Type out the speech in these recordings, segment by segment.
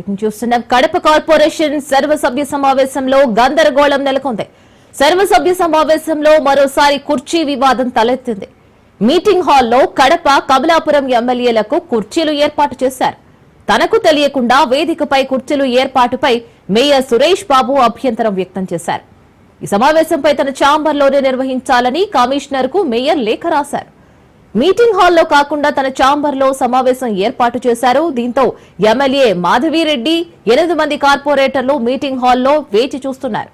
Breaking చూస్తున్నాం Kadapa corporation సర్వసభ్య సమావేశంలో గందరగోళం నెలకొంది. సర్వసభ్య సమావేశంలో మరోసారి కుర్చీ వివాదం తలెత్తింది. మీటింగ్ హాల్లో కడప కమలాపురం ఎమ్మెల్యేలకు కుర్చీలు ఏర్పాటు చేశారు. తనకు తెలియకుండా వేదికపై కుర్చీలు ఏర్పాటుపై మేయర్ సురేష్ బాబు అభ్యంతరం వ్యక్తం చేశారు. ఈ సమావేశంపై తన ఛాంబర్లోనే నిర్వహించాలని కమిషనర్కు మేయర్ లేఖ రాశారు. మీటింగ్ హాల్లో కాకుండా తన ఛాంబర్లో సమావేశం ఏర్పాటు చేశారు. దీంతో ఎమ్మెల్యే మాధవిరెడ్డి ఎనిమిది మంది కార్పొరేటర్లు మీటింగ్ హాల్లో వేచి చూస్తున్నారు.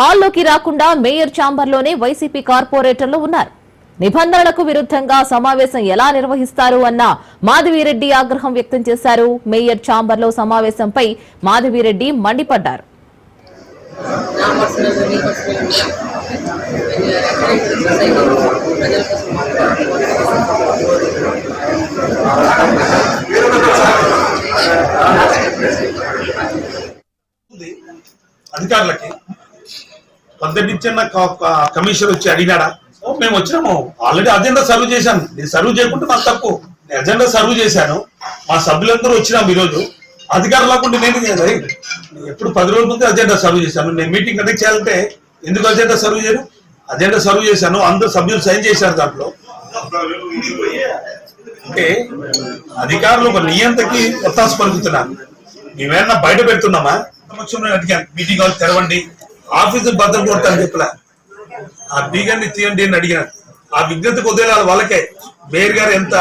హాల్లోకి రాకుండా మేయర్ ఛాంబర్లోనే వైసీపీ కార్పొరేటర్లు ఉన్నారు. నిబంధనలకు విరుద్ధంగా సమావేశం ఎలా నిర్వహిస్తారు అన్న మాధవిరెడ్డి ఆగ్రహం వ్యక్తం చేశారు. మేయర్ ఛాంబర్లో సమావేశంపై మాధవిరెడ్డి మండిపడ్డారు. నా పర్సనల్ పర్సనల్ సొసైటీ ప్రజల కోసం అధికారులకి పద్దెనిమిది ఇచ్చిన కమిషన్ వచ్చి అడిగాడా మేము వచ్చినాము. ఆల్రెడీ అజెండా సర్వ్ చేశాను. నేను సర్వ్ చేయకుంటే నాకు తప్పు. నేను అజెండా సర్వ్ చేశాను. మా సభ్యులందరూ వచ్చినాం ఈరోజు. అధికారులు లేకుండా నేను చేయాలి? ఎప్పుడు పది రోజుల ముందే అజెండా సర్వ్ చేశాను. నేను మీటింగ్ కండక్ట్ చేయాలంటే ఎందుకు అజెండా సర్వ్ చేయను? అజెండా సర్వ్ చేశాను. అందరు సభ్యులు సైన్ చేశారు దాంట్లో. అంటే అధికారులు ఒక నియంతకి ఒత్తాసు పలుకుతున్నారు. మేమేమన్నా బయట పెడుతున్నామా? సమక్షంలో అడిగాను మీటింగ్ హాల్ తెరవండి. ఆఫీసు భద్రత కొడతాను చెప్పలే. ఆ బీగాన్ని తీయండి అని అడిగాను. ఆ విజ్ఞత వదిలేయాలి వాళ్ళకే. మేయర్ గారు ఎంత?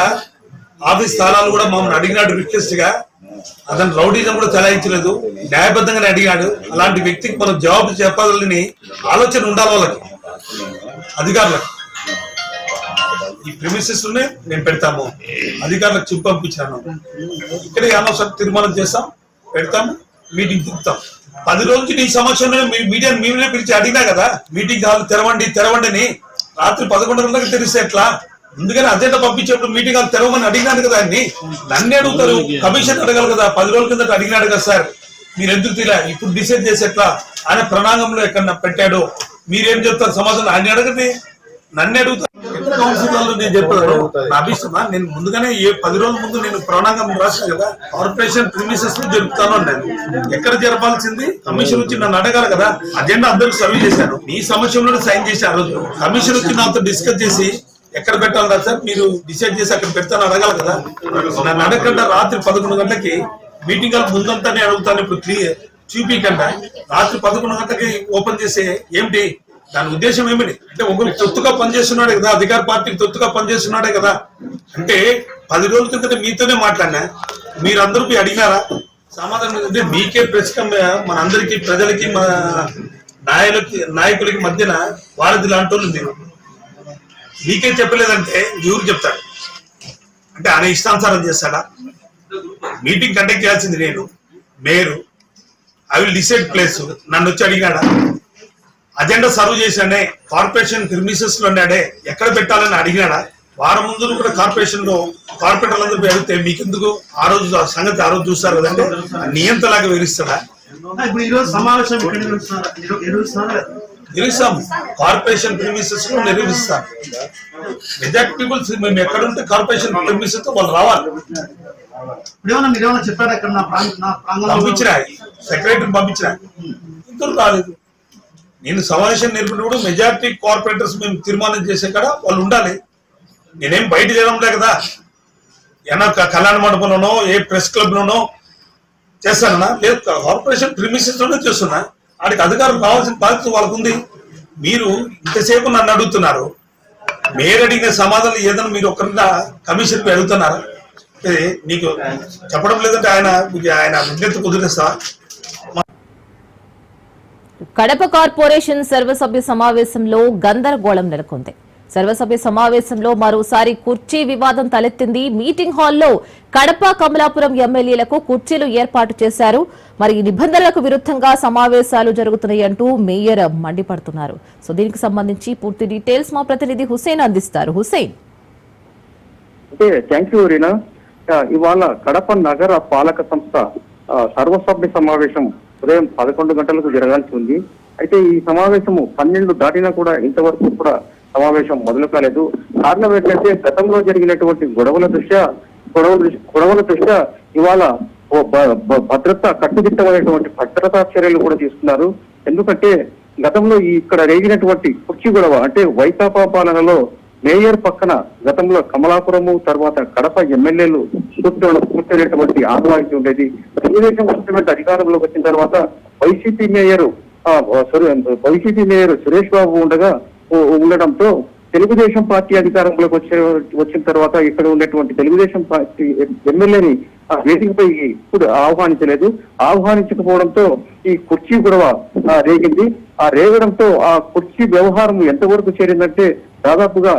ఆఫీస్ స్థానాలు కూడా మమ్మల్ని అడిగినాడు రిక్వెస్ట్గా. అతను రౌడీజం కూడా చలాయించలేదు. న్యాయబద్ధంగానే అడిగాడు. అలాంటి వ్యక్తికి మనం జవాబు చెప్పాలని ఆలోచన ఉండాలి వాళ్ళకి. అధికారులకు. ఈ ప్రిమిసెస్లోనే మేము పెడతాము. అధికారులకు చెప్పి పంపించాను. ఇక్కడే అనవసరం తీర్మానం చేస్తాం. పెడతాము. మీటింగ్ తిప్పుతాం. పది రోజులు నీ సమక్షంలో మీ మీడియా మేమే పిలిచి అడిగినా కదా మీటింగ్ హాల్ తెరవండి తెరవండి అని. రాత్రి పదకొండు గంటలకు తెలిస్తే ఎట్లా? ఎందుకని అజెండా పంపించేప్పుడు మీటింగ్ హాల్ తెరవమని అడిగినాను కదా ఆయన్ని నన్నే అడుగుతారు కమిషన్ అడగాలి కదా పది రోజుల కిందట అడిగినాడు కదా సార్. మీరు ఎందుకు తీలా? ఇప్పుడు డిసైడ్ చేసి ఎట్లా? ఆయన ప్రణాంగంలో ఎక్కడ పెట్టాడు. మీరేం చెప్తారు? సమాధానం ఆయన అడగండి. నన్ను అడుగుతారు. కౌన్సిలర్లు నేను చెప్పాను? నా అభిష్టమా? నేను ముందుగానే ఏ పది రోజుల ముందు నేను ప్రణాంగం రాశాను కదా కార్పొరేషన్ ప్రిమిసెస్లో జరుపుతాను అన్నాను. ఎక్కడ జరపాల్సింది? కమిషన్ వచ్చి నన్ను అడగాలి కదా. అజెండా అందరికి సర్వ్ చేశాను ఈ సమస్యలో సైన్ చేసి ఆ రోజు కమిషన్ వచ్చి నాతో డిస్కస్ చేసి ఎక్కడ పెట్టాలి సార్? మీరు డిసైడ్ చేసి అక్కడ పెడతాను అడగాలి కదా. నన్ను అడగకుండా రాత్రి పదకొండు గంటలకి మీటింగ్ హాల్ ముందంతానే అడుగుతాను ఇప్పుడు క్లియర్ చూపించకుండా రాత్రి పదకొండు గంటలకి ఓపెన్ చేసే ఏమిటి దాని ఉద్దేశం ఏమిటి? అంటే ఒకరు తొత్తుగా పనిచేస్తున్నాడే కదా అధికార పార్టీకి తొత్తుగా పనిచేస్తున్నాడే కదా. అంటే పది రోజుల కిందట మీతోనే మాట్లాడినా? మీరందరూ అడిగినారా? సమాధానం అంటే మీకే ప్రెస్ మన అందరికి ప్రజలకి మా నాయకులకి నాయకులకి మధ్యన వారధి లాంటి వాళ్ళు మీరు. మీకేం చెప్పలేదంటే ఎవరు చెప్తాడు అంటే ఆయన ఇష్టానుసారం చేస్తాడా? మీటింగ్ కండక్ట్ చేయాల్సింది నేను మేరు ఐ విల్ డిసైడ్ ప్లేస్ నన్ను వచ్చి అడిగాడా అజెండా సర్వ్ చేశానే కార్పొరేషన్ ప్రిమిసెస్లో ఉన్నాడే ఎక్కడ పెట్టాలని అడిగినాడా? వారం ముందు కూడా కార్పొరేషన్లో కార్పొరేటర్లందరూ అందరూ మీకెందుకు? ఆ రోజు సంగతి ఆ రోజు చూస్తారు కదంటే నియంతలాగా వివరిస్తాడా? ఇప్పుడు ఈరోజు సమావేశం ఇక్కడ నిర్వహిస్తున్నారు నిరు- నిర్వహిస్తున్నారు నిర్వహిస్తాం కార్పొరేషన్ ప్రిమిసెస్లో నిర్వహిస్తాం మెజార్టీ పీపుల్స్ మేము ఎక్కడుంటే కార్పొరేషన్ ప్రిమిసెస్తో వాళ్ళు రావాలి. పంపించిన సెక్రటరీని పంపించిన ఇంతరు రాలేదు. నేను సమావేశం నేర్పినప్పుడు మెజారిటీ కార్పొరేటర్స్ మేము తీర్మానం చేసే కాడ వాళ్ళు ఉండాలి. నేనేం బయట చేయడంలే కదా. ఏమన్నా కళ్యాణ మండపంలోనో ఏ ప్రెస్ క్లబ్ లోనో చేస్తానన్నా? లేదు కార్పొరేషన్ ప్రిమిసెస్లోనే చేస్తున్నా. వాడికి అధికారం కావాల్సిన బాధ్యత వాళ్ళకు ఉంది మీరు ఇంతసేపు నన్ను అడుగుతున్నారు. మేయర్ అడిగిన సమాధానం ఏదైనా మీరు ఒక్కరిన కమిషన్కి అడుగుతున్నారా? నీకు చెప్పడం లేదంటే ఆయన ఆయన విజ్ఞత కుదిరేస్తా. కడప కార్పొరేషన్ సర్వసభ్య సమావేశంలో గందరగోళం నెలకొంది. సర్వసభ్య సమావేశంలో మరోసారి కుర్చీ వివాదం తలెత్తింది. మీటింగ్ హాల్లో కడప కమలాపురం ఎమ్మెల్యేలకు కుర్చీలు ఏర్పాటు చేశారు. మరి ఈ నిబంధనలకు విరుద్ధంగా సమావేశాలు జరుగుతున్నాయి అంటూ మేయర్ మండిపడుతున్నారు. సో దీనికి సంబంధించి పూర్తి డీటెయిల్స్ మా ప్రతినిధి హుసేన్ అందిస్తారు. Hussain thank you Reena. ఇవాళ కడప నగర పాలక సంస్థ సర్వసభ్య సమావేశం ఉదయం పదకొండు గంటలకు జరగాల్సి ఉంది. అయితే ఈ సమావేశము పన్నెండు దాటినా కూడా ఇంతవరకు కూడా సమావేశం మొదలు కాలేదు కారణం ఏంటంటే గతంలో జరిగినటువంటి గొడవల దృష్ట్యా గొడవల గొడవల దృష్ట్యా ఇవాళ ఓ భ- భద్రత కట్టుదిట్టమైనటువంటి భద్రతా చర్యలు కూడా తీసుకున్నారు. ఎందుకంటే గతంలో ఈ ఇక్కడ రేగినటువంటి కుర్చీ గొడవ అంటే వైకాపా పాలనలో మేయర్ పక్కన గతంలో కమలాపురము తర్వాత కడప ఎమ్మెల్యేలు కూర్చోవడం కూర్చోనేటువంటి ఉండేది. తెలుగుదేశం గవర్నమెంట్ అధికారంలోకి వచ్చిన తర్వాత వైసీపీ మేయర్ సరే వైసీపీ మేయర్ సురేష్ బాబు ఉండగా ఉండడంతో తెలుగుదేశం పార్టీ అధికారంలోకి వచ్చే వచ్చిన తర్వాత ఇక్కడ ఉన్నటువంటి తెలుగుదేశం పార్టీ ఎమ్మెల్యేని ఆ వేదికపై ఇప్పుడు ఆహ్వానించలేదు. ఆహ్వానించకపోవడంతో ఈ కుర్చీ గొడవ రేగింది. ఆ రేగడంతో ఆ కుర్చీ వ్యవహారం ఎంతవరకు చేరిందంటే దాదాపుగా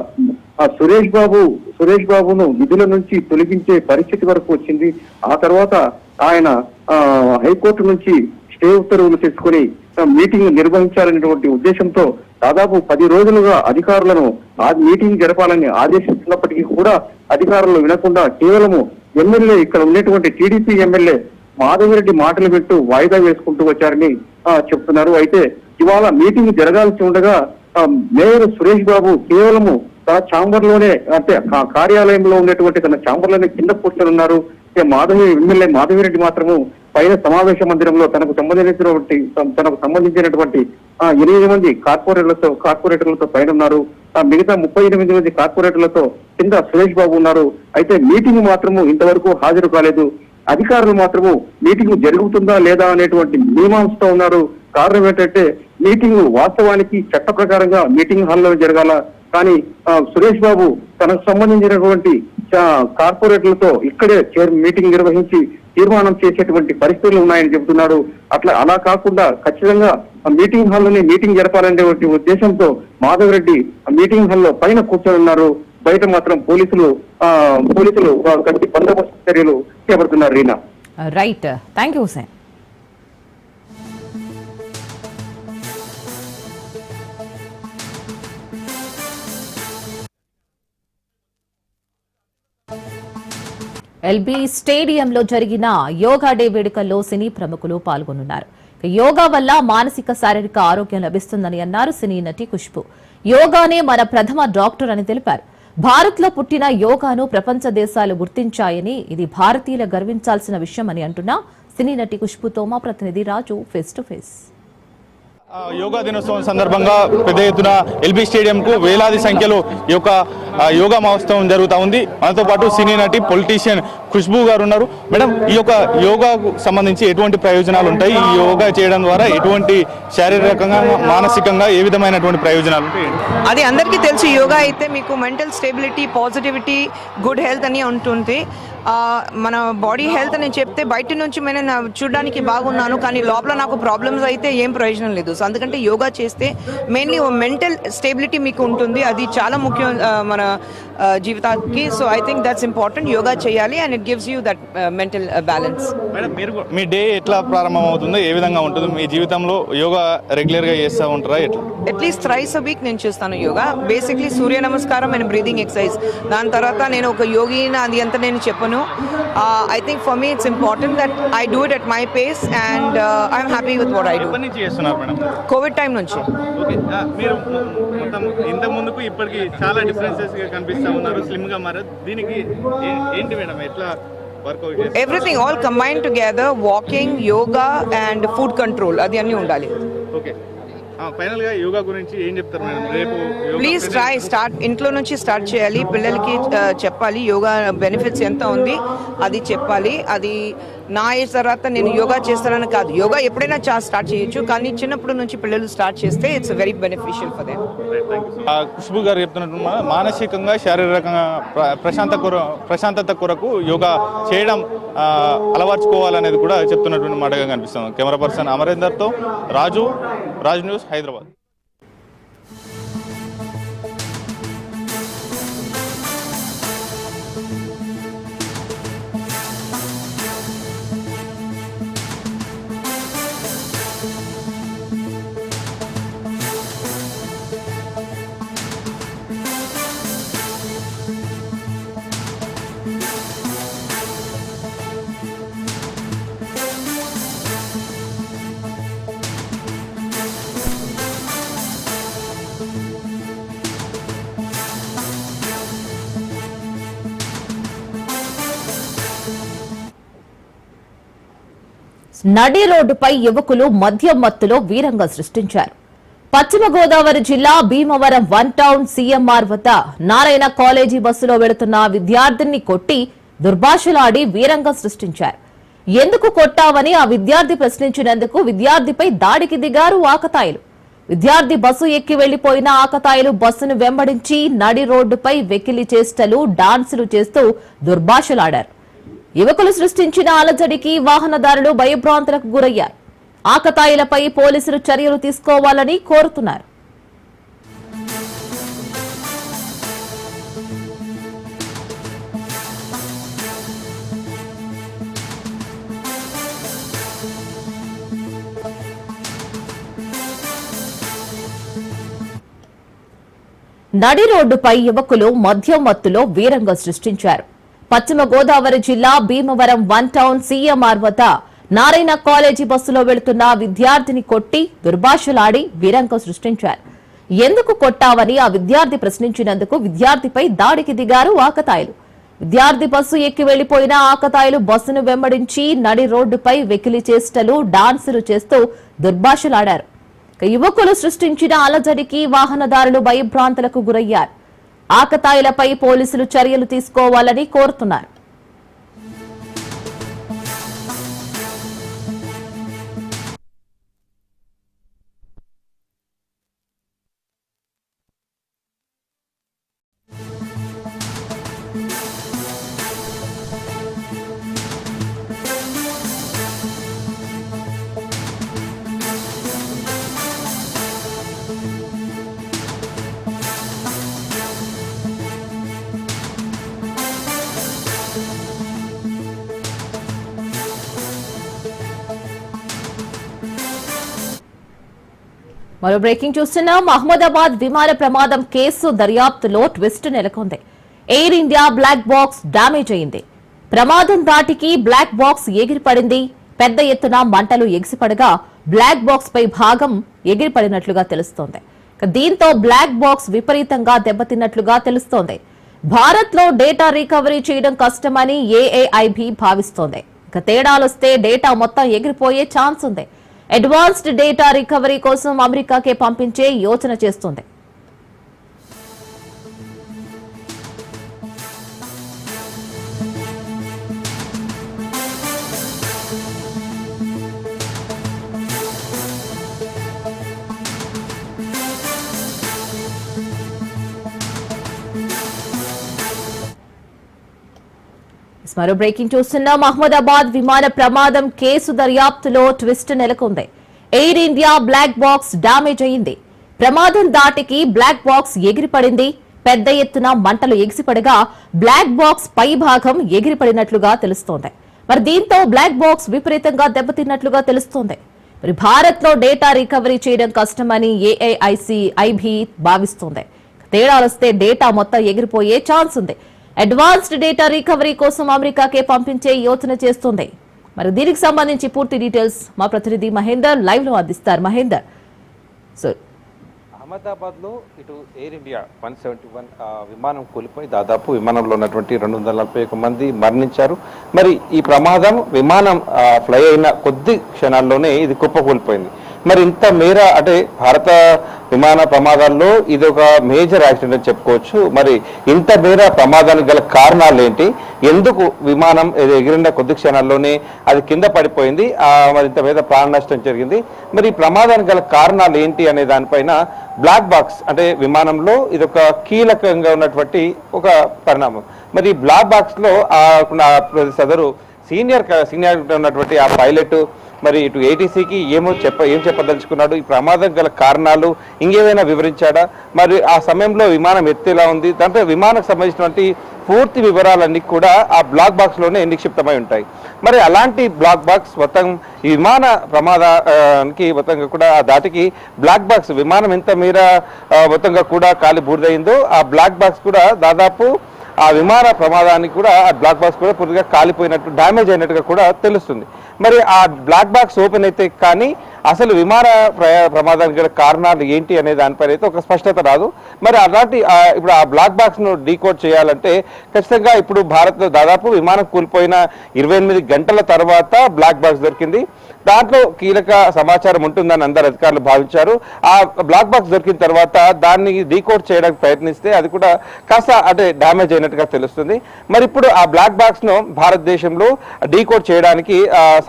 ఆ సురేష్ బాబు సురేష్ బాబును విధుల నుంచి తొలగించే పరిస్థితి వరకు వచ్చింది. ఆ తర్వాత ఆయన ఆ, హైకోర్టు నుంచి స్టే ఉత్తర్వులు తెచ్చుకొని మీటింగ్ నిర్వహించాలనేటువంటి ఉద్దేశంతో దాదాపు పది రోజులుగా అధికారులను ఆ మీటింగ్ జరపాలని ఆదేశిస్తున్నప్పటికీ కూడా అధికారులు వినకుండా కేవలము ఎమ్మెల్యే ఇక్కడ ఉన్నటువంటి టీడీపీ ఎమ్మెల్యే మాధవిరెడ్డి మాటలు పెట్టు వాయిదా వేసుకుంటూ వచ్చారని చెప్తున్నారు. అయితే ఇవాళ మీటింగ్ జరగాల్సి ఉండగా మేయర్ సురేష్ బాబు కేవలము తన ఛాంబర్లోనే అంటే కార్యాలయంలో ఉన్నటువంటి తన ఛాంబర్లోనే కింద కూర్చొని ఉన్నారు ఇక మాధవి ఎమ్మెల్యే మాధవిరెడ్డి మాత్రము పైన సమావేశ మందిరంలో తనకు సంబంధించినటువంటి తనకు సంబంధించినటువంటి ఎనిమిది మంది కార్పొరేటర్లతో కార్పొరేటర్లతో పైన ఉన్నారు. మిగతా ముప్పై ఎనిమిది మంది కార్పొరేటర్లతో కింద సురేష్ బాబు ఉన్నారు. అయితే మీటింగ్ మాత్రము ఇంతవరకు హాజరు కాలేదు. అధికారులు మాత్రము మీటింగ్ జరుగుతుందా లేదా అనేటువంటి మీమాంసతో ఉన్నారు. కారణం ఏంటంటే మీటింగ్ వాస్తవానికి చట్ట ప్రకారంగా మీటింగ్ హాల్లో జరగాల. కానీ సురేష్ బాబు తనకు సంబంధించినటువంటి కార్పొరేట్లతో ఇక్కడే చేర్ మీటింగ్ నిర్వహించి తీర్మానం చేసేటువంటి పరిస్థితులు ఉన్నాయని చెబుతున్నాడు. అట్లా అలా కాకుండా ఖచ్చితంగా ఆ మీటింగ్ హాల్లోనే మీటింగ్ జరపాలనేటువంటి ఉద్దేశంతో మాధవరెడ్డి ఆ మీటింగ్ హాల్లో పైన కూర్చొని ఉన్నారు బయట మాత్రం పోలీసులు ఆ పోలీసులు గట్టి బందోబస్తు చర్యలు చేపడుతున్నారు Reena. Right. Thank you Hussain LB స్టేడియంలో జరిగిన యోగా డే వేడుకల్లో సినీ ప్రముఖులు పాల్గొనున్నారు. యోగా వల్ల మానసిక శారీరక ఆరోగ్యం లభిస్తుందని అన్నారు సినీ నటి ఖుష్బు. యోగానే మన ప్రథమ డాక్టర్ అని తెలిపారు. భారత్లో పుట్టిన యోగాను ప్రపంచ దేశాలు గుర్తించాయని ఇది భారతీయుల గర్వించాల్సిన విషయమని అంటున్న సినీ నటి ఖుష్బుతో మా ప్రతినిధి Raju face to face yoga దినోత్సవం సందర్భంగా పెద్ద ఎత్తున ఎల్బీ స్టేడియంకు వేలాది సంఖ్యలో ఈ యొక్క యోగా మహోత్సవం జరుగుతూ ఉంది. మనతో పాటు సినీ నటి పొలిటీషియన్ ఖుష్బూ గారు ఉన్నారు. మేడం ఈ యొక్క యోగాకు సంబంధించి ఎటువంటి ప్రయోజనాలు ఉంటాయి? ఈ యోగా చేయడం ద్వారా ఎటువంటి శారీరకంగా మానసికంగా ఏ విధమైనటువంటి ప్రయోజనాలు అది అందరికీ తెలుసు. యోగా అయితే మీకు mental stability positivity good health అని ఉంటుంది మన బాడీ హెల్త్ అని చెప్తే బయట నుంచి నేను చూడడానికి బాగున్నాను కానీ లోపల నాకు ప్రాబ్లమ్స్ అయితే ఏం ప్రయోజనం లేదు. సో అందుకంటే యోగా చేస్తే మెయిన్లీ మెంటల్ స్టెబిలిటీ మీకు ఉంటుంది. అది చాలా ముఖ్యం మన జీవితానికి. So I think that's important yoga చేయాలి and it gives you that mental balance me day ఎట్లా ప్రారంభం అవుతుందో ఏ విధంగా ఉంటుంది మీ జీవితంలో యోగా రెగ్యులర్గా చేస్తూ ఉంటారా ఎట్లా? అట్లీస్ట్ థ్రైస్ అ వీక్ నేను చేస్తాను యోగా. బేసిక్లీ సూర్య నమస్కారం అండ్ బ్రీదింగ్ ఎక్సర్సైజ్ దాని తర్వాత నేను ఒక యోగిని అది అంతా నేను చెప్పను. I think for me it's important that I do it at my pace and I'm happy with what I do ఎప్పటి నుంచి చేస్తున్నారు మేడం? కోవిడ్ టైం నుంచి. ఓకే. ఆ, మీరు మొత్తం ఇంత ముందుకు ఇప్పటికి చాలా డిఫరెన్సెస్ కనిపిస్తా ఉన్నారు స్లిమ్గా మారారు. దీనికి ఏ- ఏంటి మేడం? ఎట్లా వర్కౌట్ చేస్తారు everything all combine together walking yoga and food control అది అన్నీ ఉండాలి. ఓకే. ఫైనల్గా యోగా గురించి ఏం చెప్తారు మేడం? రేపు యోగా ప్లీజ్ ట్రై స్టార్ట్ ఇంట్లో నుంచి స్టార్ట్ చేయాలి. పిల్లలకి చెప్పాలి. యోగా బెనిఫిట్స్ ఎంత ఉంది అది చెప్పాలి. అది నా ఏజ్ తర్వాత నేను యోగా చేస్తానని కాదు. యోగా ఎప్పుడైనా చా- స్టార్ట్ చేయొచ్చు. కానీ చిన్నప్పటి నుంచి పిల్లలు స్టార్ట్ చేస్తే it's very beneficial for them Khushbu garu చెప్తున్నట్టు మానసికంగా శారీరకంగా ప్ర- ప్రశాంత కొర ప్రశాంతత కొరకు యోగా చేయడం అలవర్చుకోవాలనేది కూడా చెప్తున్నటువంటి మాటగా కనిపిస్తుంది. కెమెరా పర్సన్ అమరేందర్తో రాజు రాజు న్యూస్ హైదరాబాద్. నడి రోడ్డుపై యువకులు మద్యం మత్తులో వీరంగా సృష్టించారు. పశ్చిమ గోదావరి జిల్లా భీమవరం వన్ టౌన్ సీఎంఆర్ వద్ద నారాయణ కాలేజీ బస్సులో వెళుతున్న విద్యార్థిని కొట్టి దుర్భాషలాడి వీరంగా సృష్టించారు. ఎందుకు కొట్టావని ఆ విద్యార్థి ప్రశ్నించినందుకు విద్యార్థిపై దాడికి దిగారు ఆకతాయిలు. విద్యార్థి బస్సు ఎక్కి వెళ్ళిపోయిన ఆకతాయిలు బస్సును వెంబడించి నడి రోడ్డుపై వెకిలి చేష్టలు డాన్సులు చేస్తూ దుర్భాషలాడారు. యువకులు సృష్టించిన అలజడికి వాహనదారులు భయభ్రాంతులకు గురయ్యారు. ఆకతాయిలపై పోలీసులు చర్యలు తీసుకోవాలని కోరుతున్నారు. నడి రోడ్డుపై యువకులు మద్యం మత్తులో వీరంగా సృష్టించారు. పశ్చిమ గోదావరి జిల్లా భీమవరం వన్ టౌన్ సీఎంఆర్ వద్ద నారాయణ కాలేజీ బస్సులో వెళుతున్న విద్యార్థిని కొట్టి దుర్భాషలాడి వీరంకం సృష్టించారు. ఎందుకు కొట్టావని ఆ విద్యార్థి ప్రశ్నించినందుకు విద్యార్థిపై దాడికి దిగారు ఆకతాయిలు. విద్యార్థి బస్సు ఎక్కి వెళ్ళిపోయిన ఆకతాయిలు బస్సును వెంబడించి నడి రోడ్డుపై వెకిలి చేష్టలు డాన్సులు చేస్తూ దుర్భాషలాడారు. యువకులు సృష్టించిన అలజడికి వాహనదారులు భయభ్రాంతులకు గురయ్యారు. ఆకతాయిలపై పోలీసులు చర్యలు తీసుకోవాలని కోరుతున్నారు. మరో బ్రేకింగ్ చూస్తున్నాం. అహ్మదాబాద్ విమాన ప్రమాదం కేసు దర్యాప్తులో ట్విస్ట్ నెలకొంది. Air India black box damage అయింది. ప్రమాదం దాటికి బ్లాక్ బాక్స్ ఎగిరిపడింది. పెద్ద ఎత్తున మంటలు ఎగిసిపడగా బ్లాక్ బాక్స్ పై భాగం ఎగిరిపడినట్లుగా తెలుస్తోంది. దీంతో బ్లాక్ బాక్స్ విపరీతంగా దెబ్బతిన్నట్లుగా తెలుస్తోంది. భారత్లో డేటా రికవరీ చేయడం కష్టమని ఏఏఐబి భావిస్తోంది. ఇక తేడాలొస్తే డేటా మొత్తం ఎగిరిపోయే ఛాన్స్ ఉంది. అడ్వాన్స్డ్ డేటా రికవరీ కోసం అమెరికాకే పంపించే యోచన చేస్తుంది. మరో బ్రేకింగ్ చూస్తున్నాం అహ్మదాబాద్ విమాన ప్రమాదం కేసు దర్యాప్తులో ట్విస్ట్ నెలకొంది. Air India black box damage అయింది. ప్రమాదం దాటికి బ్లాక్ బాక్స్ ఎగిరిపడింది. పెద్ద ఎత్తున మంటలు ఎగిసిపడగా బ్లాక్ బాక్స్ పై భాగం ఎగిరిపడినట్లుగా తెలుస్తోంది. మరి దీంతో బ్లాక్ బాక్స్ విపరీతంగా దెబ్బతిన్నట్లుగా తెలుస్తోంది. మరి భారత్లో డేటా రికవరీ చేయడం కష్టమని ఏఐఐసి ఐబి భావిస్తోంది. తేడాలొస్తే డేటా మొత్తం ఎగిరిపోయే ఛాన్స్ ఉంది. అడ్వాన్స్డ్ డేటా రికవరీ కోసం అమెరికాకే పంపించే యోచన చేస్తుంది. మరి దీనికి సంబంధించి పూర్తి డీటెయిల్స్ మా ప్రతినిధి మహేందర్ లైవ్లో అందిస్తారు. మహేందర్. సో అహ్మదాబాద్లో ఇటు Air India one seventy one విమానం కూలిపోయి దాదాపు విమానంలో ఉన్నటువంటి రెండు వందల నలభై ఒక మంది మరణించారు. మరి ఈ ప్రమాదం విమానం ఫ్లై అయిన కొద్ది క్షణాల్లోనే ఇది కుప్పకూలిపోయింది. మరి ఇంత మేర అంటే భారత విమాన ప్రమాదాల్లో ఇది ఒక మేజర్ యాక్సిడెంట్ అని చెప్పుకోవచ్చు మరి ఇంత మేర ప్రమాదానికి గల కారణాలు ఏంటి ఎందుకు విమానం ఎగిరిన కొద్ది క్షణాల్లోనే అది కింద పడిపోయింది మరి ఇంత మీద ప్రాణ నష్టం జరిగింది మరి ఈ ప్రమాదానికి గల కారణాలు ఏంటి అనే దానిపైన బ్లాక్ బాక్స్ అంటే విమానంలో ఇది ఒక కీలకంగా ఉన్నటువంటి ఒక పరిణామం మరి బ్లాక్ బాక్స్లో ఆ సదరు సీనియర్ సీనియర్ ఉన్నటువంటి ఆ పైలట్ మరి ఇటు ఏటీసీకి ఏమో చెప్ప ఏం చెప్పదలుచుకున్నాడు? ఈ ప్రమాదం గల కారణాలు ఇంకేమైనా వివరించాడా? మరి ఆ సమయంలో విమానం ఎత్తేలా ఉంది? దాంట్లో విమానం సంబంధించినటువంటి పూర్తి వివరాలన్నీ కూడా ఆ బ్లాక్ బాక్స్లోనే నిక్షిప్తమై ఉంటాయి. మరి అలాంటి బ్లాక్ బాక్స్ మొత్తం ఈ విమాన ప్రమాదానికి మొత్తంగా కూడా ఆ దాటికి బ్లాక్ బాక్స్ విమానం ఎంత మీర మొత్తంగా కూడా కాలి బూడిదయిందో ఆ బ్లాక్ బాక్స్ కూడా దాదాపు ఆ విమాన ప్రమాదానికి కూడా ఆ బ్లాక్ బాక్స్ కూడా పూర్తిగా కాలిపోయినట్టు డ్యామేజ్ అయినట్టుగా కూడా తెలుస్తుంది. మరి ఆ బ్లాక్ బాక్స్ ఓపెన్ అయితే కానీ అసలు విమాన ప్రమాదానికి గల కారణాలు ఏంటి అనే దానిపైన అయితే ఒక స్పష్టత రాదు. మరి అలాంటి ఇప్పుడు ఆ బ్లాక్ బాక్స్ను డీకోడ్ చేయాలంటే ఖచ్చితంగా ఇప్పుడు భారత్లో దాదాపు విమానం కూలిపోయిన ఇరవై ఎనిమిది గంటల తర్వాత బ్లాక్ బాక్స్ దొరికింది. దాంట్లో కీలక సమాచారం ఉంటుందని అందరు అధికారులు భావించారు. ఆ బ్లాక్ బాక్స్ దొరికిన తర్వాత దాన్ని డీకోడ్ చేయడానికి ప్రయత్నిస్తే అది కూడా కాస్త అంటే డ్యామేజ్ అయినట్టుగా తెలుస్తుంది. మరి ఇప్పుడు ఆ బ్లాక్ బాక్స్ను భారతదేశంలో డీకోడ్ చేయడానికి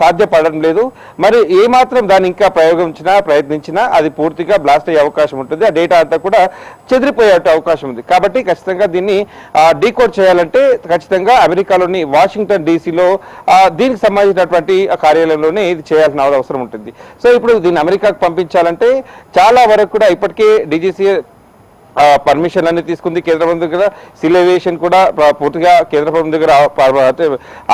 సాధ్యపడడం లేదు. మరి ఏ మాత్రం దాన్ని ఇంకా ప్రయోగించినా ప్రయత్నించినా అది పూర్తిగా బ్లాస్ట్ అయ్యే అవకాశం ఉంటుంది. ఆ డేటా అంతా కూడా చెదిరిపోయే అవకాశం ఉంది. కాబట్టి ఖచ్చితంగా దీన్ని డీకోడ్ చేయాలంటే ఖచ్చితంగా అమెరికాలోని వాషింగ్టన్ డీసీలో దీనికి సంబంధించినటువంటి కార్యాలయంలోనే ఇది చేయాలి. చేయాల్సిన అవసరం ఉంటుంది. సో ఇప్పుడు దీన్ని అమెరికాకు పంపించాలంటే చాలా వరకు కూడా ఇప్పటికే డీజీసీఏ పర్మిషన్ అన్ని తీసుకుంది కేంద్ర ప్రభుత్వం దగ్గర. సిలవేషన్ కూడా పూర్తిగా కేంద్ర ప్రభుత్వం దగ్గర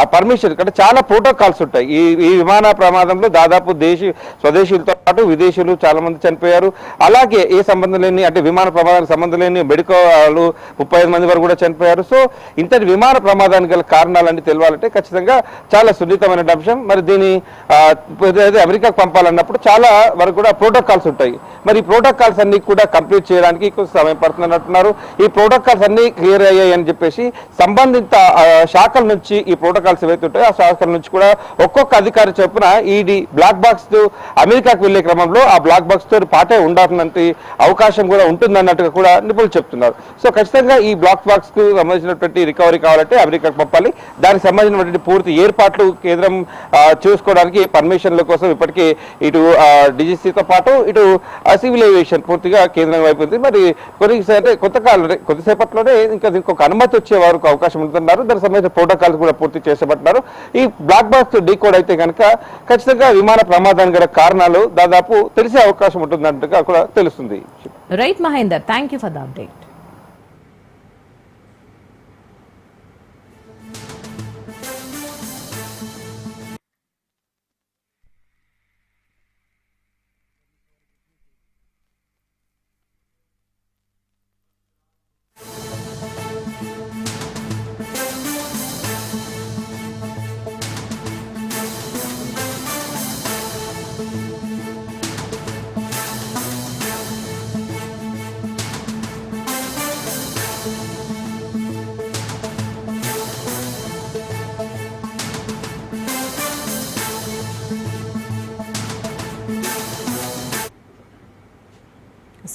ఆ పర్మిషన్ అంటే చాలా ప్రోటోకాల్స్ ఉంటాయి. ఈ ఈ విమాన ప్రమాదంలో దాదాపు దేశీ స్వదేశీయులతో పాటు విదేశీయులు చాలా మంది చనిపోయారు. అలాగే ఏ సంబంధం లేని అంటే విమాన ప్రమాదానికి సంబంధం లేని మెడికల్ ముప్పై ఐదు మంది వరకు కూడా చనిపోయారు. సో ఇంతటి విమాన ప్రమాదానికి గల కారణాలన్నీ తెలియాలంటే ఖచ్చితంగా చాలా సున్నితమైన అంశం మరి దీని అమెరికాకు పంపాలన్నప్పుడు చాలా వరకు కూడా ప్రోటోకాల్స్ ఉంటాయి. మరి ఈ ప్రోటోకాల్స్ అన్ని కూడా కంప్లీట్ చేయడానికి కొంచెం అంటున్నారు ఈ ప్రోటోకాల్స్ అన్ని క్లియర్ అయ్యాయి అని చెప్పేసి సంబంధిత శాఖల నుంచి ఈ ప్రోటోకాల్స్ ఏవైతే ఉంటాయో ఆ శాఖల నుంచి కూడా ఒక్కొక్క అధికారి చొప్పున ఈడీ బ్లాక్ బాక్స్ అమెరికాకు వెళ్ళే క్రమంలో ఆ బ్లాక్ బాక్స్తో పాటే ఉండాల్సినంత అవకాశం కూడా ఉంటుందన్నట్టుగా కూడా నిపుణులు చెప్తున్నారు. సో ఖచ్చితంగా ఈ బ్లాక్ బాక్స్కు సంబంధించినటువంటి రికవరీ కావాలంటే అమెరికాకు పంపాలి. దానికి సంబంధించినటువంటి పూర్తి ఏర్పాట్లు కేంద్రం చూసుకోవడానికి పర్మిషన్ల కోసం ఇప్పటికే ఇటు డిజిసితో పాటు ఇటు సివిల్ ఏవియేషన్ పూర్తిగా కేంద్రం వైపు ఉంది. మరి కొన్ని అంటే కొత్త కాలంలో కొద్దిసేపట్లోనే ఇంకా దీనికి ఒక అనుమతి వచ్చే వారికి అవకాశం ఉంటున్నారు దానికి సంబంధించిన ప్రోటోకాల్స్ కూడా పూర్తి చేసేబట్టినారు ఈ బ్లాక్ బాక్స్ డీకోడ్ అయితే కనుక ఖచ్చితంగా విమాన ప్రమాదానికి గల కారణాలు దాదాపు తెలిసే అవకాశం ఉంటుందంటగా కూడా తెలుస్తుంది. Right Mahender thank you for the update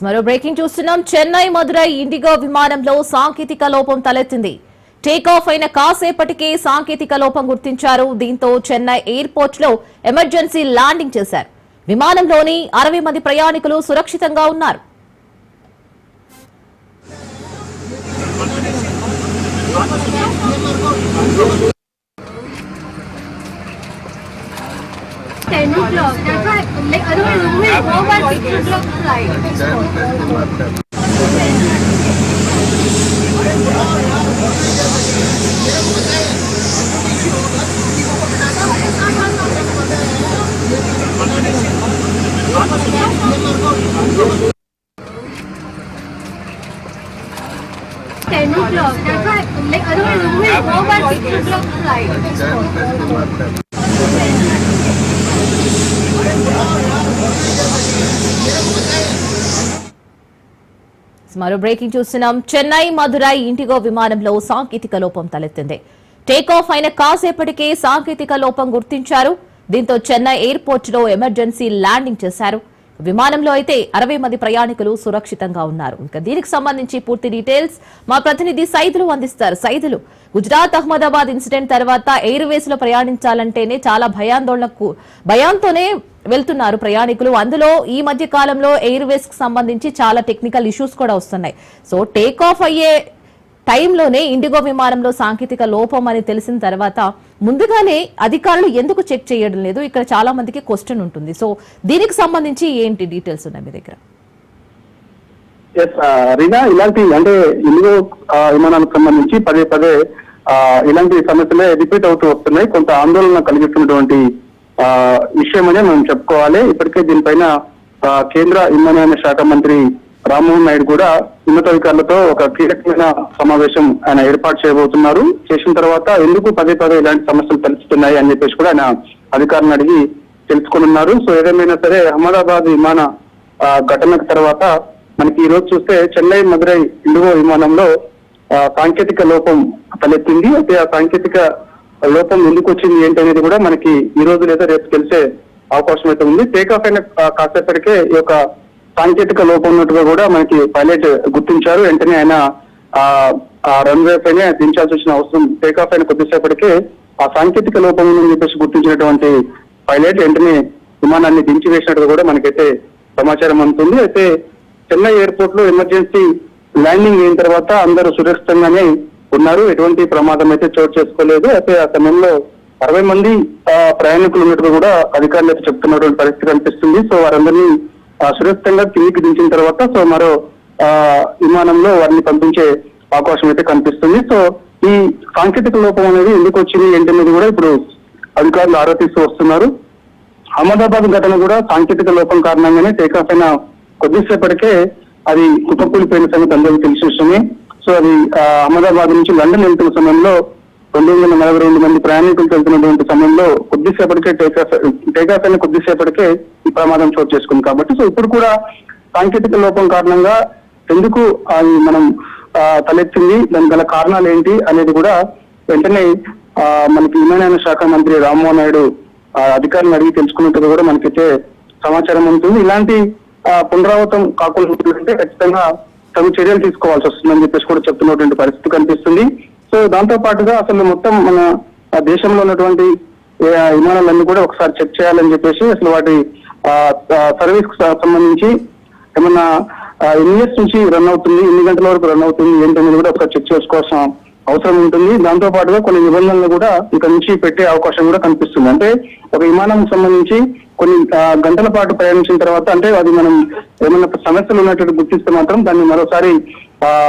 మరో బ్రేకింగ్ చూస్తున్నాం. చెన్నై మదురై ఇండిగో విమానంలో సాంకేతిక లోపం తలెత్తింది. టేకాఫ్ అయిన కాసేపటికే సాంకేతిక లోపం గుర్తించారు. దీంతో చెన్నై ఎయిర్పోర్ట్లో ఎమర్జెన్సీ ల్యాండింగ్ చేశారు. విమానంలోని అరవై మంది ప్రయాణికులు సురక్షితంగా ఉన్నారు. ತೆಣ್ಣುಗ್ಲೋಕ್ ಲೈಕ್ ಅದು ರೂಮಿಗೆ ಹೋಗ್ಬಾರ್ದು ತಿಕ್ಕುಗ್ಲೋಕ್ ಲೈಕ್ మరో బ్రేకింగ్ చూస్తున్నాం. చెన్నై మధురై ఇంటిగో విమానంలో సాంకేతిక లోపం తలెత్తింది. టేక్ ఆఫ్ అయిన కాసేపటికే సాంకేతిక లోపం గుర్తించారు. దీంతో చెన్నై ఎయిర్పోర్ట్లో ఎమర్జెన్సీ ల్యాండింగ్ చేశారు. విమానంలో అయితే అరవై మంది ప్రయాణికులు సురక్షితంగా ఉన్నారు. ఇంకా దీనికి సంబంధించి పూర్తి డీటెయిల్స్ మా ప్రతినిధి సైదులు అందిస్తారు. సైదులు గుజరాత్ అహ్మదాబాద్ ఇన్సిడెంట్ తర్వాత ఎయిర్వేస్లో ప్రయాణించాలంటేనే చాలా భయాందోళనకు భయాంతోనే వెళ్తున్నారు ప్రయాణికులు. అందులో ఈ మధ్య కాలంలో ఎయిర్వేస్కు సంబంధించి చాలా టెక్నికల్ ఇష్యూస్ కూడా వస్తున్నాయి. సో టేక్ ఆఫ్ అయ్యే టైంలోనే ఇండిగో విమానంలో సాంకేతిక లోపం అని తెలిసిన తర్వాత ముందుగానే అధికారులు ఎందుకు చెక్ చేయడం లేదు? ఇక్కడ చాలా మందికి క్వశ్చన్ ఉంటుంది. సో దీనికి సంబంధించి ఏంటి డీటెయిల్స్ ఉన్నాయి మీ దగ్గర? ఎస్ రీనా ఇలాంటి అంటే ఇండిగో విమానాలకు సంబంధించి పదే పదే ఇలాంటి సమస్యలే రిపీట్ అవుతూ వస్తున్నాయి. కొంత ఆందోళన కలిగిస్తున్నటువంటి ఆ, విషయమనే మనం చెప్పుకోవాలి. ఇప్పటికే దీనిపైన కేంద్ర విమానయాన శాఖ మంత్రి రామ్మోహన్ నాయుడు కూడా ఉన్నతాధికారులతో ఒక కీలకమైన సమావేశం ఆయన ఏర్పాటు చేయబోతున్నారు. చేసిన తర్వాత ఎందుకు పదే పదే ఇలాంటి సమస్యలు తలుస్తున్నాయి అని చెప్పేసి కూడా ఆయన అధికారులను అడిగి తెలుసుకోనున్నారు. సో ఏదేమైనా సరే అహ్మదాబాద్ విమాన ఘటన తర్వాత మనకి ఈ రోజు చూస్తే చెన్నై మదురై ఇండిగో విమానంలో సాంకేతిక లోపం తలెత్తింది. అయితే ఆ సాంకేతిక లోపం ఎందుకు వచ్చింది ఏంటి అనేది కూడా మనకి ఈ రోజు లేదా రేపు తెలిసే అవకాశం అయితే ఉంది. టేక్ ఆఫ్ అయిన కాసేపటికే ఈ యొక్క సాంకేతిక లోపం ఉన్నట్టుగా కూడా మనకి పైలట్ గుర్తించారు. వెంటనే ఆయన ఆ రన్వే పైన దించాల్సి వచ్చిన అవసరం టేక్ ఆఫ్ అయిన కొద్దిసేపటికే ఆ సాంకేతిక లోపం ఉందని చెప్పేసి గుర్తించినటువంటి పైలట్ వెంటనే విమానాన్ని దించి వేసినట్టుగా కూడా మనకైతే సమాచారం అందుతుంది. అయితే చెన్నై ఎయిర్పోర్ట్లో ఎమర్జెన్సీ ల్యాండింగ్ అయిన తర్వాత అందరూ సురక్షితంగానే ఉన్నారు. ఎటువంటి ప్రమాదం అయితే చోటు చేసుకోలేదు. అయితే ఆ సమయంలో అరవై మంది ఆ, ప్రయాణికులు ఉన్నట్టుగా కూడా అధికారులు అయితే చెప్తున్నటువంటి పరిస్థితి కనిపిస్తుంది. సో వారందరినీ సురక్షితంగా కిందికి దించిన తర్వాత సో మరో విమానంలో వారిని పంపించే అవకాశం అయితే కనిపిస్తుంది. సో ఈ సాంకేతిక లోపం అనేది ఎందుకు వచ్చింది ఏంటనేది కూడా ఇప్పుడు అధికారులు ఆరోపిస్తూ వస్తున్నారు. అహ్మదాబాద్ ఘటన కూడా సాంకేతిక లోపం కారణంగానే టేకాఫ్ అయిన కొద్దిసేపటికే అది కుప్పకూలిపోయిన సంగతి అందరికీ తెలిసిన విషయమే సో అది అహ్మదాబాద్ నుంచి లండన్ వెళ్తున్న సమయంలో రెండు వందల నలభై రెండు మంది ప్రయాణికులు వెళ్తున్నటువంటి సమయంలో కొద్దిసేపటికే టేకాఫ్ టేకాఫ్ అయిన కొద్దిసేపటికే ఈ ప్రమాదం చోటు చేసుకుంది కాబట్టి సో ఇప్పుడు కూడా సాంకేతిక లోపం కారణంగా ఎందుకు అది మనం తలెత్తింది దాని గల కారణాలు ఏంటి అనేది కూడా వెంటనే ఆ, మనకి విమానయాన శాఖ మంత్రి రామ్మోహన్ నాయుడు ఆ, అధికారులను అడిగి తెలుసుకున్నట్టుగా కూడా మనకైతే సమాచారం ఉంటుంది. ఇలాంటి ఆ, పునరావృతం కాకుండా ఉంటుందంటే ఖచ్చితంగా తగు చర్యలు తీసుకోవాల్సి వస్తుందని చెప్పేసి కూడా చెప్తున్నటువంటి పరిస్థితి కనిపిస్తుంది. సో దాంతో పాటుగా అసలు మొత్తం మన దేశంలో ఉన్నటువంటి విమానాలన్నీ కూడా ఒకసారి చెక్ చేయాలని చెప్పేసి అసలు వాటి సర్వీస్కు సంబంధించి ఏమన్నా ఎన్ని ఇయర్స్ నుంచి రన్ అవుతుంది ఎన్ని గంటల వరకు రన్ అవుతుంది ఏంటనేది కూడా ఒకసారి చెక్ చేసుకోవాల్సిన అవసరం ఉంటుంది. దాంతో పాటుగా కొన్ని నిబంధనలు కూడా ఇక నుంచి పెట్టే అవకాశం కూడా కనిపిస్తుంది. అంటే ఒక విమానం సంబంధించి కొన్ని గంటల పాటు ప్రయాణించిన తర్వాత అంటే అది మనం ఏమైనా సమస్యలు ఉన్నట్టు గుర్తిస్తే మాత్రం దాన్ని మరోసారి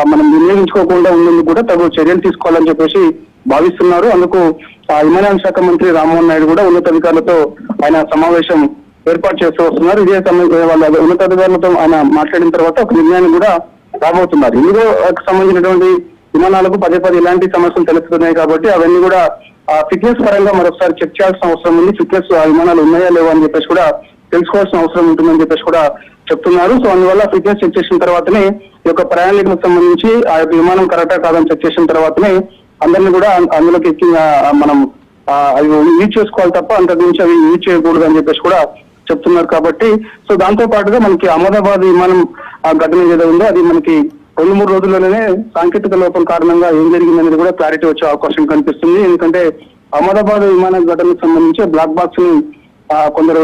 మనం వినియోగించుకోకుండా ఉండేందుకు కూడా తగు చర్యలు తీసుకోవాలని చెప్పేసి భావిస్తున్నారు. అందుకు ఆ, విమానయాన శాఖ మంత్రి రామ్మోహన్ నాయుడు కూడా ఉన్నతాధికారులతో ఆయన సమావేశం ఏర్పాటు చేస్తూ వస్తున్నారు. ఇదే సమయం వాళ్ళ ఉన్నతాధికారులతో ఆయన మాట్లాడిన తర్వాత ఒక నిర్ణయాన్ని కూడా రాబోతున్నారు. ఇందులో సంబంధించినటువంటి విమానాలకు పదే పదే ఇలాంటి సమస్యలు తెలుస్తున్నాయి కాబట్టి అవన్నీ కూడా ఫిట్నెస్ పరంగా మరొకసారి చెక్ చేయాల్సిన అవసరం ఉంది. ఫిట్నెస్ ఆ విమానాలు ఉన్నాయా లేవా అని చెప్పేసి కూడా తెలుసుకోవాల్సిన అవసరం ఉంటుందని చెప్పేసి కూడా చెప్తున్నారు. సో అందువల్ల ఫిట్నెస్ చెక్ చేసిన తర్వాతనే ఈ యొక్క ప్రయాణికులకు సంబంధించి ఆ యొక్క విమానం కరెక్టా కాదని చెక్ చేసిన తర్వాతనే అందరినీ కూడా అందులోకి ఎక్కి మనం అవి యూజ్ చేసుకోవాలి తప్ప అంతకు మించి అవి యూజ్ చేయకూడదు అని చెప్పేసి కూడా చెప్తున్నారు కాబట్టి. సో దాంతో పాటుగా మనకి అహ్మదాబాద్ విమానం ఆ ఘటన ఏదో ఉందో అది మనకి రెండు మూడు రోజుల్లోనే సాంకేతిక లోపం కారణంగా ఏం జరిగిందనేది కూడా క్లారిటీ వచ్చే అవకాశం కనిపిస్తుంది. ఎందుకంటే అహ్మదాబాద్ విమాన ఘటనకు సంబంధించి బ్లాక్ బాక్స్ని కొందరు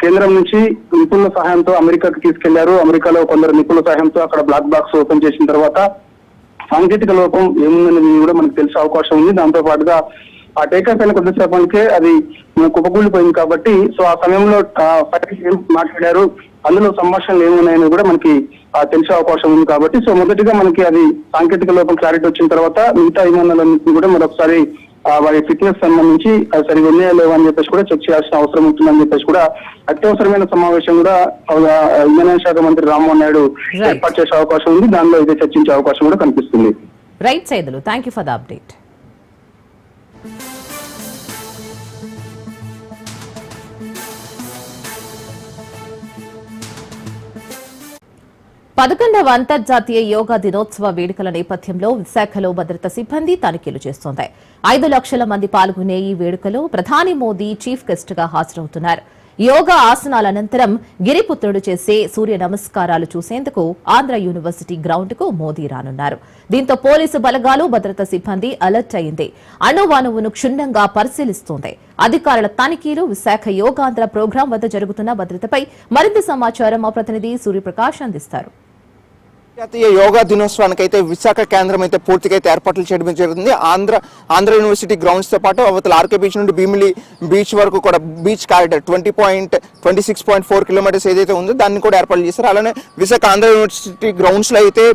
కేంద్రం నుంచి నిపుణుల సహాయంతో అమెరికాకి తీసుకెళ్ళారు. అమెరికాలో కొందరు నిపుణుల సహాయంతో అక్కడ బ్లాక్ బాక్స్ ఓపెన్ చేసిన తర్వాత సాంకేతిక లోపం ఏముందనేది కూడా మనకు తెలిసే అవకాశం ఉంది. దాంతో పాటుగా ఆ టేకాఫ్ అయిన కొద్దిసేపటికే అది కుప్పకూలిపోయింది కాబట్టి సో ఆ సమయంలో ఏం మాట్లాడారు అందులో సంభాషణలు ఏమున్నాయని కూడా మనకి తెలిసే అవకాశం ఉంది కాబట్టి సో మొదటిగా మనకి అది సాంకేతిక లోపం క్లారిటీ వచ్చిన తర్వాత మిగతా విమానాలన్నింటినీ కూడా మరొకసారి వారి ఫిట్నెస్ సంబంధించి అది సరిగా ఉన్నాయా లేవా అని చెప్పేసి కూడా చెక్ చేయాల్సిన అవసరం ఉంటుందని చెప్పేసి కూడా అత్యవసరమైన సమావేశం కూడా విమానయాన శాఖ మంత్రి రామ్మోహన్ నాయుడు. ఏర్పాటు చేసే అవకాశం ఉంది. దానిలో అయితే చర్చించే అవకాశం కూడా కనిపిస్తుంది. Right Saidulu thank you for the update పదకొండవ అంతర్జాతీయ యోగా దినోత్సవ వేడుకల నేపథ్యంలో విశాఖలో భద్రతా సిబ్బంది తనిఖీలు చేస్తోంది. ఐదు లక్షల మంది పాల్గొనే ఈ వేడుకలో ప్రధాని మోదీ చీఫ్ గెస్ట్గా హాజరవుతున్నారు. యోగా ఆసనాల అనంతరం గిరిపుత్రుడు చేసే సూర్య నమస్కారాలు చూసేందుకు ఆంధ్ర యూనివర్సిటీ గ్రౌండ్కు మోదీ రానున్నారు. దీంతో పోలీసు బలగాలు భద్రతా సిబ్బంది అలర్ట్ అయింది. అణువణువును క్షుణ్ణంగా పరిశీలిస్తోంది. అధికారుల తనిఖీలు విశాఖ యోగాంధ్ర ప్రోగ్రాం వద్ద జరుగుతున్న భద్రతపై మరింత సమాచారం మా ప్రతినిధి సూర్యప్రకాష్ అందిస్తారు. జాతీయ యోగా దినోత్సవానికి అయితే విశాఖ కేంద్రం అయితే పూర్తిగా అయితే ఏర్పాట్లు చేయడం జరుగుతుంది. ఆంధ్ర ఆంధ్ర యూనివర్సిటీ గ్రౌండ్స్తో పాటు అవతల ఆర్కే బీచ్ నుండి భీమిలి బీచ్ వరకు కూడా beach corridor twenty point twenty six point four kilometres ఏదైతే ఉందో దాన్ని కూడా ఏర్పాటు చేశారు. అలానే విశాఖ ఆంధ్ర యూనివర్సిటీ గ్రౌండ్స్లో అయితే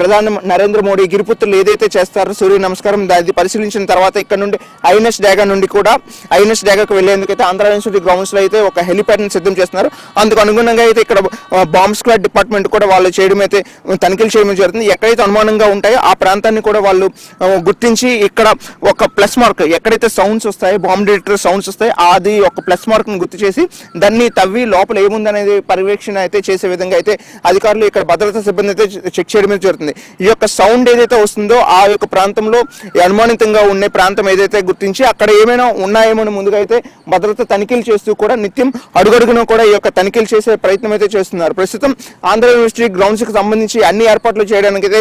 ప్రధాని నరేంద్ర మోడీ గిరిపుత్రులు ఏదైతే చేస్తారో సూర్య నమస్కారం అది పరిశీలించిన తర్వాత ఇక్కడ నుండి ఐఎన్ఎస్ డేగా నుండి కూడా ఐఎన్ఎస్ డాగాకు వెళ్ళేందుకు అయితే ఆంధ్ర యూనివర్సిటీ గ్రౌండ్స్లో అయితే ఒక హెలిప్యాడ్ సిద్ధం చేస్తున్నారు. అందుకు అనుగుణంగా అయితే ఇక్కడ బాంబ్ స్క్వాడ్ డిపార్ట్మెంట్ కూడా వాళ్ళు చేయడం అయితే తనిఖీలు చేయడం జరుగుతుంది. ఎక్కడైతే అనుమానంగా ఉంటాయో ఆ ప్రాంతాన్ని కూడా వాళ్ళు గుర్తించి ఇక్కడ ఒక ప్లస్ మార్క్ ఎక్కడైతే సౌండ్స్ వస్తాయో బాంబ్ డిటెక్టర్ సౌండ్స్ వస్తాయో అది ఒక ప్లస్ మార్క్ని గుర్తు చేసి దాన్ని తవ్వి లోపల ఏముందనేది పర్యవేక్షణ అయితే చేసే విధంగా అయితే అధికారులు ఇక్కడ భద్రతా సిబ్బంది అయితే చెక్ చేయడం జరుగుతుంది. ఈ యొక్క సౌండ్ ఏదైతే వస్తుందో ఆ యొక్క ప్రాంతంలో అనుమానితంగా ఉండే ప్రాంతం ఏదైతే గుర్తించి అక్కడ ఏమైనా ఉన్నాయేమో అని ముందుగా అయితే భద్రత తనిఖీలు చేస్తూ కూడా నిత్యం అడుగడుగున కూడా ఈ యొక్క తనిఖీలు చేసే ప్రయత్నం అయితే చేస్తున్నారు. ప్రస్తుతం ఆంధ్ర యూనివర్సిటీ గ్రౌండ్స్కి సంబంధించి సంబంధించి అన్ని ఏర్పాట్లు చేయడానికి అయితే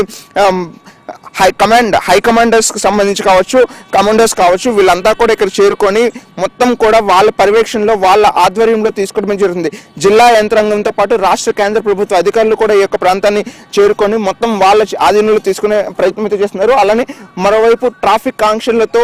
హై కమాండ్ హై కమాండర్స్కి సంబంధించి కావచ్చు కమాండర్స్ కావచ్చు వీళ్ళంతా కూడా ఇక్కడ చేరుకొని మొత్తం కూడా వాళ్ళ పర్యవేక్షణలో వాళ్ళ ఆధ్వర్యంలో తీసుకోవడం జరుగుతుంది జిల్లా యంత్రాంగంతో పాటు రాష్ట్ర కేంద్ర ప్రభుత్వ అధికారులు కూడా ఈ యొక్క ప్రాంతాన్ని చేరుకొని మొత్తం వాళ్ళ ఆధీనంలో తీసుకునే ప్రయత్నం అయితే చేస్తున్నారు. అలానే మరోవైపు ట్రాఫిక్ ఆంక్షలతో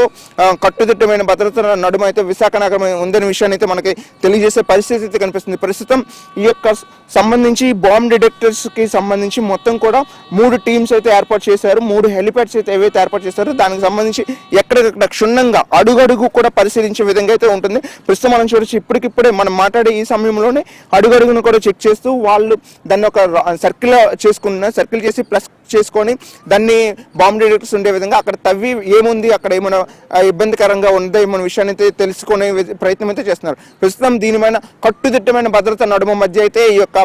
కట్టుదిట్టమైన భద్రత నడుమ అయితే విశాఖ నగరం ఉందనే విషయాన్ని అయితే మనకి తెలియజేసే పరిస్థితి అయితే కనిపిస్తుంది. ప్రస్తుతం ఈ యొక్క సంబంధించి బాంబ్ డిటెక్టర్స్కి సంబంధించి మొత్తం కూడా మూడు టీమ్స్ అయితే ఏర్పాటు చేశారు. మూడు హెలిప్యాడ్స్ అయితే ఏవైతే ఏర్పాటు చేస్తారో దానికి సంబంధించి ఎక్కడికక్కడ క్షుణ్ణంగా అడుగడుగు కూడా పరిశీలించే విధంగా అయితే ఉంటుంది. ప్రస్తుతం మనం చూడొచ్చు ఇప్పటికిప్పుడే మనం మాట్లాడే ఈ సమయంలోనే అడుగడుగును కూడా చెక్ చేస్తూ వాళ్ళు దాన్ని ఒక సర్కిల్ చేసుకున్న సర్కిల్ చేసి ప్లస్ చేసుకొని దాన్ని బాంబు డిటెక్టర్స్ ఉండే విధంగా అక్కడ తవ్వి ఏముంది అక్కడ ఏమైనా ఇబ్బందికరంగా ఉందో ఏమైనా విషయాన్ని అయితే తెలుసుకునే ప్రయత్నం అయితే చేస్తున్నారు. ప్రస్తుతం దీనిపైన కట్టుదిట్టమైన భద్రత నడుమ మధ్య అయితే ఈ యొక్క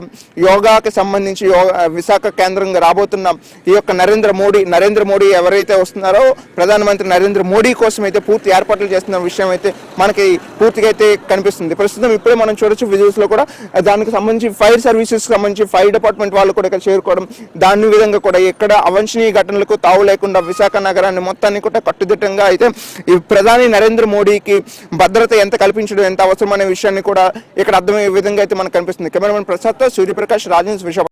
యోగాకి సంబంధించి యోగా విశాఖ కేంద్రంగా రాబోతున్న ఈ యొక్క నరేంద్ర మోడీ నరేంద్ర మోడీ ఎవరైతే వస్తున్నారో ప్రధానమంత్రి నరేంద్ర మోడీ కోసం అయితే పూర్తి ఏర్పాట్లు చేస్తున్న విషయం అయితే మనకి పూర్తిగా అయితే కనిపిస్తుంది. ప్రస్తుతం ఇప్పుడే మనం చూడొచ్చు విజువల్స్లో కూడా దానికి సంబంధించి ఫైర్ సర్వీసెస్ సంబంధించి ఫైర్ డిపార్ట్మెంట్ వాళ్ళు కూడా ఇక్కడ చేరుకోవడం దాని విధంగా కూడా ఎక్కడ అవంఛనీయ ఘటనలకు తావు లేకుండా విశాఖ నగరాన్ని మొత్తాన్ని కూడా కట్టుదిట్టంగా అయితే ఈ ప్రధాని నరేంద్ర మోడీకి భద్రత ఎంత కల్పించడం ఎంత అవసరం అనే విషయాన్ని కూడా ఇక్కడ అర్థమయ్యే విధంగా అయితే మనకు కనిపిస్తుంది. కెమెరామెన్ ప్రసాద్ సూర్యప్రకాష్ రాజేంద్ర విశాఖ.